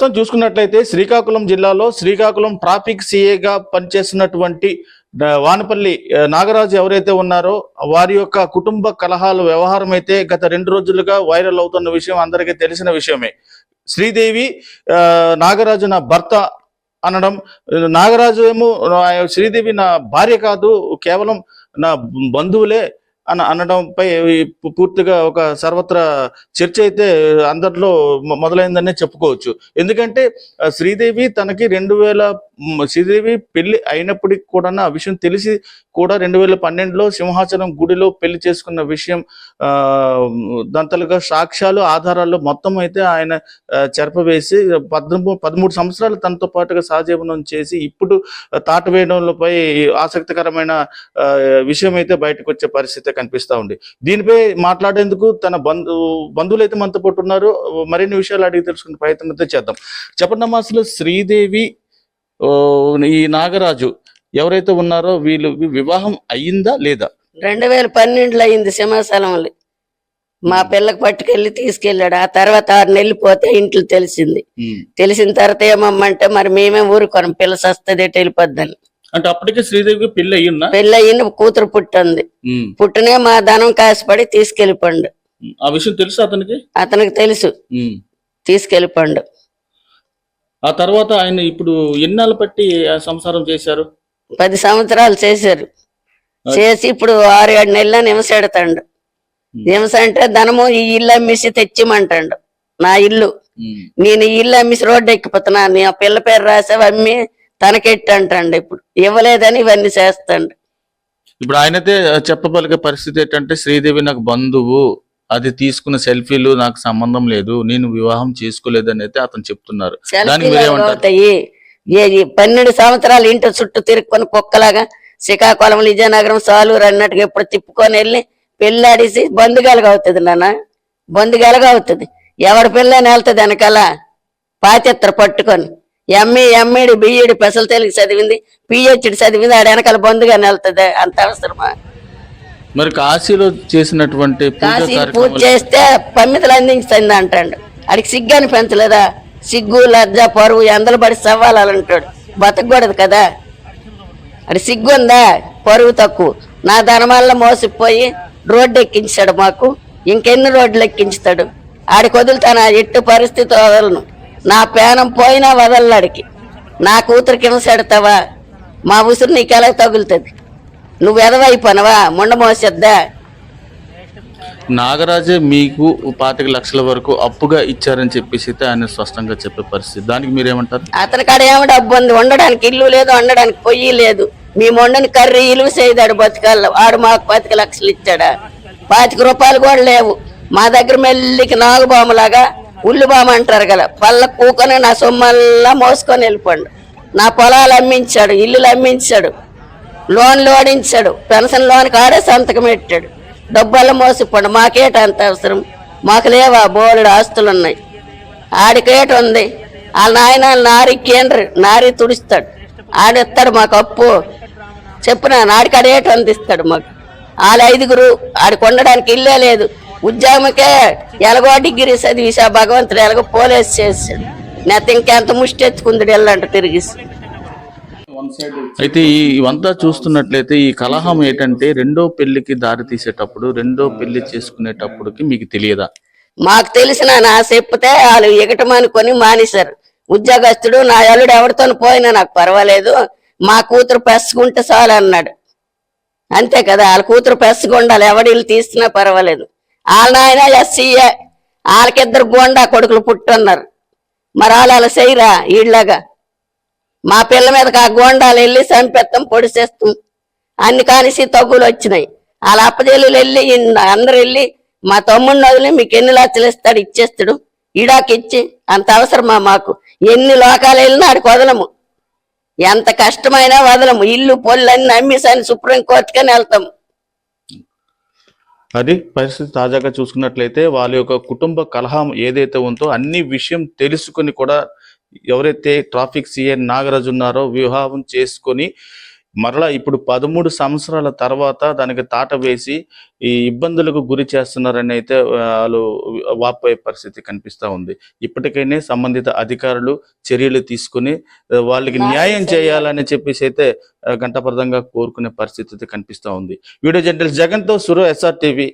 ప్రస్తుతం చూసుకున్నట్లయితే శ్రీకాకుళం జిల్లాలో శ్రీకాకుళం ట్రాఫిక్ సిఏగా పనిచేస్తున్నటువంటి వానపల్లి నాగరాజు ఎవరైతే ఉన్నారో వారి యొక్క కుటుంబ కలహాల వ్యవహారం అయితే గత రెండు రోజులుగా వైరల్ అవుతున్న విషయం అందరికీ తెలిసిన విషయమే. శ్రీదేవి నాగరాజు నా భర్త అనడం నాగరాజు ఏమో శ్రీదేవి నా భార్య కాదు కేవలం నా బంధువులే అని అనడంపై పూర్తిగా ఒక సర్వత్రా చర్చ అయితే అందరిలో మొదలైందనే చెప్పుకోవచ్చు. ఎందుకంటే శ్రీదేవి తనకి రెండు వేల శ్రీదేవి పెళ్ళి అయినప్పటికి కూడా ఆ విషయం తెలిసి కూడా రెండు వేల పన్నెండులో సింహాచలం గుడిలో పెళ్ళి చేసుకున్న విషయం ఆ దంతలుగా సాక్ష్యాలు ఆధారాలు మొత్తం అయితే ఆయన చెరపవేసి పద్మూ పదమూడు సంవత్సరాలు తనతో పాటుగా సహజీవనం చేసి ఇప్పుడు తాట వేయడంపై ఆసక్తికరమైన విషయం అయితే బయటకు వచ్చే పరిస్థితి కనిపిస్తా ఉంది. దీనిపై మాట్లాడేందుకు తన బంధు బంధువులు అయితే మనతో పాటు ఉన్నారు. మరిన్ని విషయాలు అడిగి తెలుసుకునే ప్రయత్నం అయితే చేద్దాం. చెప్పండి అసలు శ్రీదేవి ఈ నాగరాజు ఎవరైతే ఉన్నారో వీళ్ళు వివాహం అయ్యిందా లేదా? రెండు వేల పన్నెండులో అయింది సింహాచలంలో మా పిల్లకి పట్టుకెళ్ళి తీసుకెళ్ళాడు. ఆ తర్వాత ఆరు నెలలు పోతే ఇంట్లో తెలిసింది. తెలిసిన తర్వాత ఏమమ్మంటే మరి మేమే ఊరుకోను పిల్ల సస్తుంది వెళ్ళిపోద్దని. అంటే అప్పటికే శ్రీదేవికి పెళ్ళి అయ్యిందా? పెళ్ళి అయ్యింది కూతురు పుట్టింది. పుట్టినే మా ధనం కాసిపడి తీసుకెళ్ళిపోండు. ఆ విషయం తెలుసా అతనికి? అతనికి తెలుసు. తీసుకెళ్ళిపోండు. ఆ తర్వాత ఆయన ఇప్పుడు ఎన్నాళ్ళు బట్టి ఆ సంసారం చేశారు? పది సంవత్సరాలు చేశారు. చేసి ఇప్పుడు ఆరు ఏడు నెలల నిమసెడతాడు నిమస అంటే ధనము ఈ ఇల్లు అమ్మిసి తెచ్చిమంటాడు నా ఇల్లు. నేను ఈ ఇల్లు అమ్మిసి రోడ్డు ఎక్కిపోతున్నా. నీ ఆ పిల్ల పేరు రాసావు అమ్మి తనకెట్టి అంటాడు ఇప్పుడు. ఇవ్వలేదని ఇవన్నీ చేస్తాడు. ఇప్పుడు ఆయనైతే చెప్పబలిగే పరిస్థితి ఏంటంటే శ్రీదేవి నాకు బంధువు. అది తీసుకున్న సెల్ఫీలు నాకు సంబంధం లేదు నేను వివాహం చేసుకోలేదని అయితే అతను చెప్తున్నారు. దానికి మీరేమంటారు? పన్నెండు సంవత్సరాలు ఇంటి చుట్టూ తిరుక్కొని కుక్కలాగా శ్రీకాకుళం విజయనగరం సాలూరు అన్నట్టుగా ఎప్పుడు తిప్పుకొని వెళ్ళి పెళ్ళాడేసి బంధుగాలుగా అవుతుంది నాన్న. బంధుగాలుగా అవుతుంది ఎవడి పిల్లని వెళ్తుంది వెనకాల? పాతిత్ర పట్టుకొని. ఎంఈ ఎంఈడి బిఈడి పెసలు తెలుగు చదివింది పిహెచ్డి చదివింది ఆడ వెనకాల బంధుగానే వెళ్తుంది. అంత అవసరమా? మరి కాశీలో చేసినటువంటి పూజ కాశీ పూజ చేస్తే పమ్మిదలు అందించింది అంటాడు. అడికి సిగ్గాని పెంచలేదా సిగ్గు లజ్జ పరువు ఎందలు పడి సవ్వాలంటాడు బతకూడదు కదా? అది సిగ్గు ఉందా? పరువు తక్కువ. నా ధనమాల మోసిపోయి రోడ్డు ఎక్కించాడు మాకు. ఇంకెన్ని రోడ్లు ఎక్కించుతాడు? ఆడికి వదులుతాను ఎట్టు పరిస్థితి వదలను. నా పేనం పోయినా వదలడికి నా కూతురికి హింసెడతావా మా ఉసురు నీకు ఎలా తగులుతుంది? నువ్వు ఎదవైపోనవా ముండ మోసేద్దా. నాగరాజే మీకు పాతిక లక్షల వరకు అప్పుగా ఇచ్చారని చెప్పేసి ఆయన స్పష్టంగా చెప్పే పరిస్థితి. దానికి మీరేమంటారు? అతని కాడ ఏమి డబ్బు ఉంది? ఉండడానికి ఇల్లు లేదు వండడానికి పొయ్యి లేదు. మేము వండని కర్రీ ఇలువ చేయదాడు బతికాళ్ళు ఆడు మాకు పాతిక లక్షలు ఇచ్చాడా? పాతిక రూపాయలు కూడా లేవు. మా దగ్గర మెల్లికి నాగుబాములాగా ఉల్లి బామ అంటారు కదా పళ్ళ కూకొని నా సొమ్మల్లా మోసుకొని వెళ్ళిపోండు. నా పొలాలు అమ్మించాడు ఇల్లులు అమ్మించాడు. లోన్లు లోడించాడు. పెన్షన్ లోన్ కాడే సంతకం పెట్టాడు. డబ్బులు మోసిపోండు. మాకేట అంత అవసరం? మాకు లేవా? బోలెడు ఆస్తులు ఉన్నాయి ఆడికేట ఉంది. ఆ నాయన నారి కేంద్ర నారి తుడుస్తాడు. ఆడిస్తాడు మాకు అప్పు. చెప్పిన? నాడికాడ ఏట అందిస్తాడు మాకు. వాళ్ళ ఐదుగురు ఆడికి ఉండడానికి ఇల్లే లేదు. ఉద్యోగంకే ఎలాగో డిగ్రీ చదివిసా భగవంతుడు ఎలాగో పోలీస్ చేసాడు నేత ఇంకెంత ముష్టి ఎత్తుకుందుడు వెళ్ళంట తిరిగి అయితే ఈ ఇవంతా చూస్తున్నట్లయితే ఈ కలహం ఏంటంటే రెండో పెళ్ళికి దారి తీసేటప్పుడు రెండో పెళ్ళి చేసుకునేటప్పటికి మీకు తెలియదా? మాకు తెలిసిన నా చెప్తే వాళ్ళు ఎగటమనుకొని మానేశారు. ఉద్యోగస్తుడు నా అల్లుడు ఎవరితో పోయినా నాకు పర్వాలేదు. మా కూతురు పెసుకుంటే చాలు అన్నాడు. అంతే కదా వాళ్ళ కూతురు పెసుకుండాలి ఎవడిల్లు తీసినా పర్వాలేదు. వాళ్ళ నాయన ఎస్సీఏ వాళ్ళకిద్దరు గోండా కొడుకులు పుట్టున్నారు. మరి వాళ్ళు అలా చేయరా? వీళ్ళగా మా పిల్ల మీదకి ఆ గోండాలు వెళ్ళి సంపెత్తం పొడిసేస్తాం అన్ని కానిసి తగ్గులు వచ్చినాయి. వాళ్ళ అప్పజల్లులు వెళ్ళి అందరు వెళ్ళి మా తమ్ముడిని వదిలి మీకు ఎన్ని లక్షలు ఇస్తాడు ఇచ్చేస్తాడు. ఈడాకి ఇచ్చి అంత అవసరమా మాకు? ఎన్ని లోకాలు వెళ్ళినా ఆడికి వదలము. ఎంత కష్టమైనా వదలము. ఇల్లు పొల్లు అన్ని అమ్మేసాని సుప్రీంకోర్టుకని వెళ్తాము అది పరిస్థితి తాజాగా చూసుకున్నట్లయితే వాళ్ళ యొక్క కుటుంబ కలహం ఏదైతే ఉందో అన్ని విషయం తెలుసుకొని కూడా ఎవరైతే ట్రాఫిక్ సిఐ నాగరాజు ఉన్నారో వివాహం చేసుకొని మరలా ఇప్పుడు పదమూడు సంవత్సరాల తర్వాత దానికి తాట వేసి ఈ ఇబ్బందులకు గురి చేస్తున్నారని అయితే వాళ్ళు వాపోయే పరిస్థితి కనిపిస్తా ఉంది. ఇప్పటికైనా సంబంధిత అధికారులు చర్యలు తీసుకుని వాళ్ళకి న్యాయం చేయాలని చెప్పేసి అయితే గంటపరదంగా కోరుకునే పరిస్థితి అయితే కనిపిస్తా ఉంది. వీడియో జర్నలిస్ట్ జగన్తో సురో ఎస్ఆర్ టీవీ.